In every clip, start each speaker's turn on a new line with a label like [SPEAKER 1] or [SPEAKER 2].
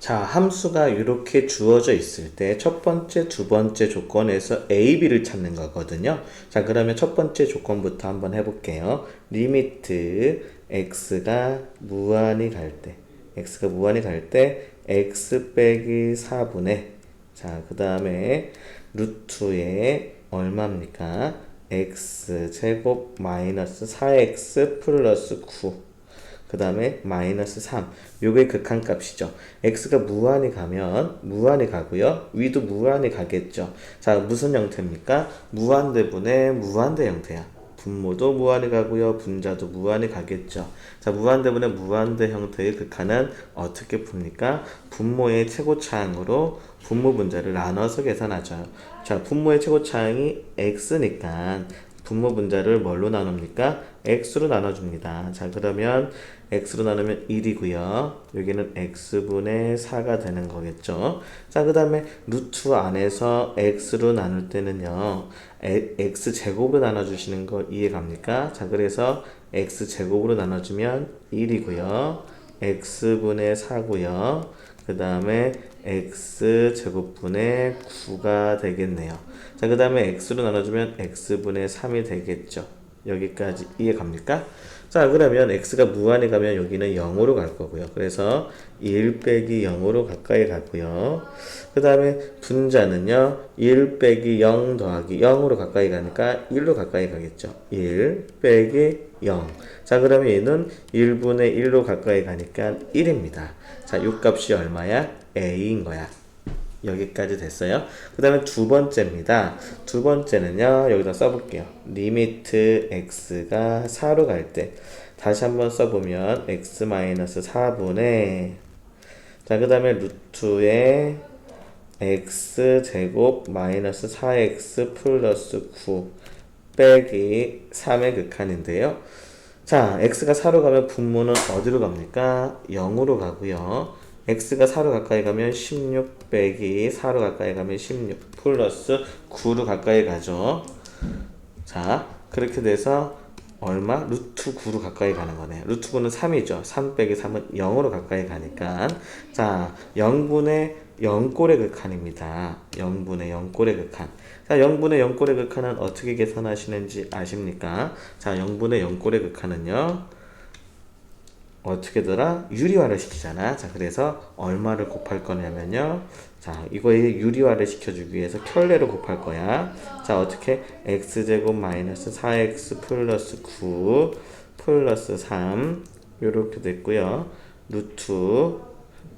[SPEAKER 1] 자, 함수가 이렇게 주어져 있을 때 첫 번째, 두 번째 조건에서 a, b를 찾는 거거든요. 자, 그러면 첫 번째 조건부터 한번 해볼게요. 리미트 x가 무한히 갈 때, x가 무한히 갈 때 x 빼기 4분의 자, 그 다음에 루트에 얼마입니까? x 제곱 마이너스 4x 플러스 9. 그 다음에 마이너스 3 요게 극한값이죠. x가 무한히 가면 무한히 가고요. 위도 무한히 가겠죠. 자 무슨 형태입니까? 무한대분의 무한대 형태야. 분모도 무한히 가고요. 분자도 무한히 가겠죠. 자 무한대분의 무한대 형태의 극한은 어떻게 풉니까? 분모의 최고차항으로 분모 분자를 나눠서 계산하죠. 자 분모의 최고차항이 x니까 분모 분자를 뭘로 나눕니까? x로 나눠줍니다. 자, 그러면 x로 나누면 1이고요. 여기는 x분의 4가 되는 거겠죠. 자, 그 다음에 루트 안에서 x로 나눌 때는요. 에- x제곱으로 나눠주시는 거 이해 갑니까? 자, 그래서 x제곱으로 나눠주면 1이고요. x분의 4고요. 그 다음에 x 제곱분의 9가 되겠네요. 자, 그 다음에 x로 나눠주면 x분의 3이 되겠죠. 여기까지 이해 갑니까? 자, 그러면 x가 무한히 가면 여기는 0으로 갈 거고요. 그래서 1 빼기 0으로 가까이 가고요. 그 다음에 분자는요, 1 빼기 0 더하기 0으로 가까이 가니까 1로 가까이 가겠죠. 1 빼기 0. 자, 그러면 얘는 1분의 1로 가까이 가니까 1입니다. 자, 이 값이 얼마야? a인 거야. 여기까지 됐어요. 그 다음에 두 번째입니다. 두 번째는요, 여기다 써볼게요. 리미트 x가 4로 갈 때, 다시 한번 써보면 x-4분의, 자, 그 다음에 루트에 x 제곱 마이너스 4x 플러스 9 빼기 3의 극한인데요. 자, x가 4로 가면 분모는 어디로 갑니까? 0으로 가고요. X가 4로 가까이 가면 16 빼기 4로 가까이 가면 16 플러스 9로 가까이 가죠. 자, 그렇게 돼서 얼마? 루트 9로 가까이 가는 거네. 루트 9는 3이죠. 3 빼기 3은 0으로 가까이 가니까. 자, 0분의 0꼴의 극한입니다. 0분의 0꼴의 극한. 자, 0분의 0꼴의 극한은 어떻게 계산하시는지 아십니까? 자, 0분의 0꼴의 극한은요. 어떻게더라? 유리화를 시키잖아. 자, 그래서 얼마를 곱할 거냐면요. 자, 이거에 유리화를 시켜주기 위해서 켤레로 곱할 거야. 자, 어떻게? x제곱 마이너스 4x 플러스 9 플러스 3 요렇게 됐고요. 루트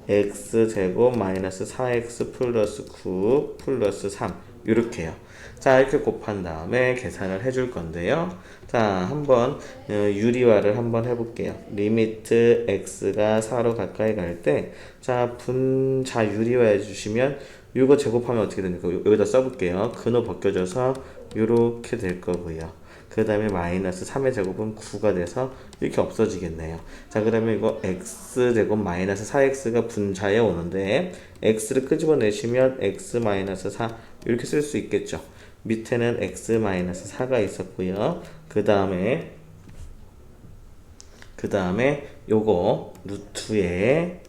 [SPEAKER 1] x제곱 마이너스 4x 플러스 9 플러스 3 요렇게요. 자 이렇게 곱한 다음에 계산을 해줄 건데요. 자 한번 어, 유리화를 한번 해볼게요. 리미트 x가 4로 가까이 갈 때 자 분자 유리화 해주시면 이거 제곱하면 어떻게 됩니까? 요- 여기다 써볼게요. 근호 벗겨져서 이렇게 될 거고요. 그 다음에 마이너스 3의 제곱은 9가 돼서 이렇게 없어지겠네요. 자, 그러면 이거 x제곱 마이너스 4x가 분자에 오는데 x를 끄집어내시면 x 마이너스 4 이렇게 쓸 수 있겠죠. 밑에는 x 마이너스 4가 있었고요. 그 다음에 그 다음에 요거 루트에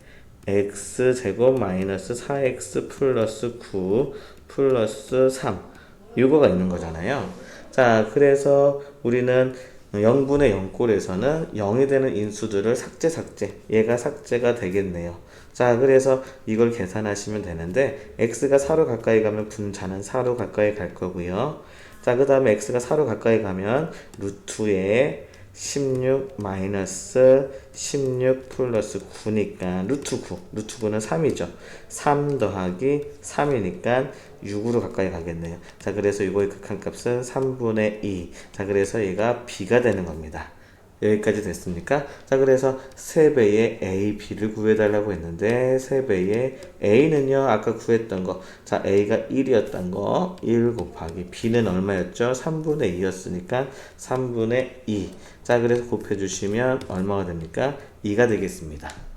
[SPEAKER 1] x 제곱 마이너스 4x 플러스 9 플러스 3 요거가 있는 거잖아요. 자, 그래서 우리는 0분의 0꼴에서는 0이 되는 인수들을 삭제 삭제 얘가 삭제가 되겠네요. 자, 그래서 이걸 계산하시면 되는데 x가 4로 가까이 가면 분자는 4로 가까이 갈 거고요. 자, 그 다음에 x가 4로 가까이 가면 루트에 16 마이너스 16 플러스 9니까 루트 9 루트 9는 3이죠. 3 더하기 3이니까 6으로 가까이 가겠네요. 자 그래서 이거의 극한값은 3분의 2 자 그래서 얘가 b가 되는 겁니다 여기까지 됐습니까? 자 그래서 3배의 a, b를 구해달라고 했는데 3배의 a는요 아까 구했던 거 자 a가 1이었던 거 1 곱하기 b는 얼마였죠? 3분의 2였으니까 3분의 2 자 그래서 곱해주시면 얼마가 됩니까? 2가 되겠습니다